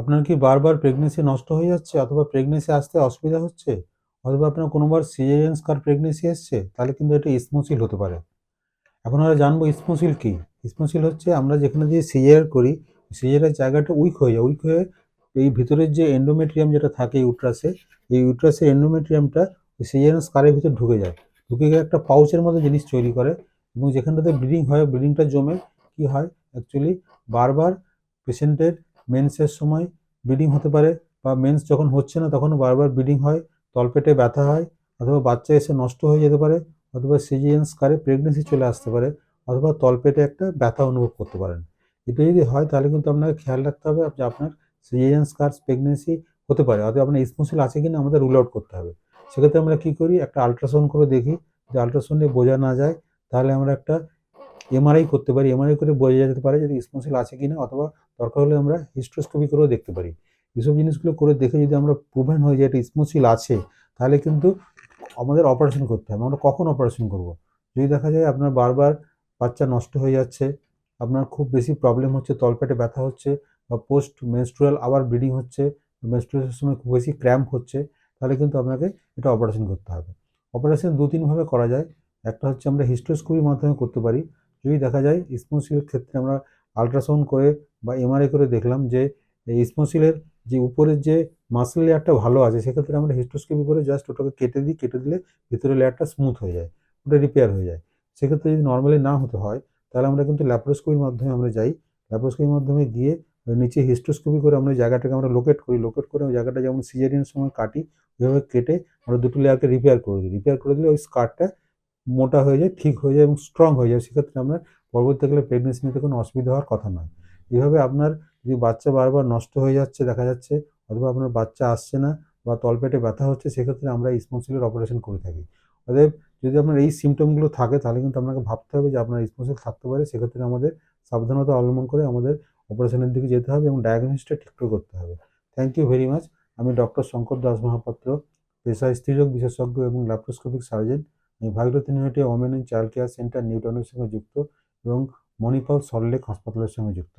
আপনার কি বারবার প্রেগনেন্সি নষ্ট হয়ে যাচ্ছে অথবা প্রেগনেন্সি আসতে অসুবিধা হচ্ছে? অথবা আপনার কোনোবার সিজারিয়ান স্কার প্রেগনেন্সি এসছে? তাহলে কিন্তু এটা স্মোসিল হতে পারে। এখন আমরা জানব স্মোসিল কি? স্মোসিল হচ্ছে আমরা যেখানে দিয়ে সিজার করি সিজারের জায়গাটা উইক হয়ে যায়। উইক হয়ে এই ভিতরের যে এন্ডোমেট্রিয়াম যেটা থাকে ইউট্রাসে এই ইউট্রাসের এন্ডোমেট্রিয়ামটা ওই সিজারিয়ান স্কারের ভিতর ঢুকে যায়। ঢুকে গিয়ে একটা পাউচের মতো জিনিস তৈরি করে এবং যেখানটাতে ব্লিডিং হয় ব্লিডিংটা জমে কি হয়? অ্যাকচুয়ালি বারবার পেশেন্টের মেন্সের সময় ব্লিডিং হতে পারে বা মেন্স যখন হচ্ছে না তখন বারবার ব্লিডিং হয়, তলপেটে ব্যথা হয় অথবা বাচ্চা এসে নষ্ট হয়ে যেতে পারে অথবা সিজিএন স্কারে প্রেগনেন্সি চলে আসতে পারে অথবা তলপেটে একটা ব্যথা অনুভব করতে পারেন। এটা যদি হয় তাহলে কিন্তু আপনাকে খেয়াল রাখতে হবে যে আপনার সিজিএন স্কার প্রেগনেন্সি হতে পারে অথবা আপনার স্মোসিল আছে কিনা আমাদের রুল আউট করতে হবে। সেক্ষেত্রে আমরা কী করি? একটা আলট্রাসাউন্ড করে দেখি। যে আলট্রাসাউন্ডে বোঝা না যায় তাহলে আমরা একটা এমআরআই করতে পারি এমআরআই করে বোঝা যেতে পারে যদি স্মোসিল আছে কি না অথবা দরকার হলে আমরা হিস্ট্রোস্কোপি করেও দেখতে পারি। এইসব জিনিসগুলো করে দেখে যদি আমরা প্রুভেন হয়ে যায় এটা স্মোসিল আছে, তাহলে কিন্তু আমাদের অপারেশন করতে হবে। আমরা কখন অপারেশন করব? যদি দেখা যায় আপনার বারবার বাচ্চা নষ্ট হয়ে যাচ্ছে, আপনার খুব বেশি প্রবলেম হচ্ছে, তলপেটে ব্যথা হচ্ছে বা পোস্ট মেনস্ট্রুয়াল আবার ব্লিডিং হচ্ছে মেনস্ট্রুয়ালের সময় খুব বেশি ক্র্যাম্প হচ্ছে, তাহলে কিন্তু আপনাকে এটা অপারেশন করতে হবে। অপারেশন দু তিনভাবে করা যায়। একটা হচ্ছে আমরা হিস্ট্রোস্কোপির মাধ্যমে করতে পারি। যদি দেখা যায় স্মোসিলের ক্ষেত্রে আমরা আলট্রাসাউন্ড করে বা এমআরআই করে দেখলাম যে স্মোসিলের যে উপরের যে মাসেল লেয়ারটা ভালো আছে, সেক্ষেত্রে আমরা হিস্টোস্কোপি করে জাস্ট ওটাকে কেটে দিই, কেটে দিলে ভিতরের লেয়ারটা স্মুথ হয়ে যায়, ওটা রিপেয়ার হয়ে যায়। সেক্ষেত্রে যদি নর্মালি না হতে হয়, তাহলে আমরা কিন্তু ল্যাপ্রোস্কোপির মাধ্যমে আমরা যাই। ল্যাপ্রোস্কোপির মাধ্যমে গিয়ে নিচে হিস্টোস্কোপি করে আমরা জায়গাটাকে আমরা লোকেট করি। লোকেট করে ওই জায়গাটা যেমন সিজারিয়ান সময় কাটি, ওইভাবে কেটে আমরা দুটো লেয়ারকে রিপেয়ার করে দিই। রিপেয়ার করে দিলে ওই স্কারটা মোটা হয়ে যায়, ঠিক হয়ে যায় এবং স্ট্রং হয়ে যায়। সেক্ষেত্রে আপনার পরবর্তীকালে প্রেগনেন্সি নিতে কোনো অসুবিধা হওয়ার কথা নয়। এইভাবে আপনার যদি বাচ্চা বারবার নষ্ট হয়ে যাচ্ছে, দেখা যাচ্ছে অথবা আপনার বাচ্চা আসছে না বা তলপেটে ব্যথা হচ্ছে, সেক্ষেত্রে আমরা স্পন্সিলের অপারেশন করে থাকি। অতএব যদি আপনার এই সিমটমগুলো থাকে, তাহলে কিন্তু আপনাকে ভাবতে হবে যে আপনার স্পন্সিল থাকতে পারে। সেক্ষেত্রে আমাদের সাবধানতা অবলম্বন করে আমাদের অপারেশনের দিকে যেতে হবে এবং ডায়াগনোসিসটা ঠিক করে করতে হবে। থ্যাংক ইউ ভেরি মাচ আমি ডক্টর শঙ্কর দাস মহাপাত্র, পেশায় স্ত্রীরোগ বিশেষজ্ঞ এবং ল্যাপ্রোস্কোপিক সার্জন আমি ভাইরোথ university women and child care centre নিউটনের সঙ্গে যুক্ত এবং মণিপাল সল্টলেক হাসপাতালের সঙ্গে যুক্ত।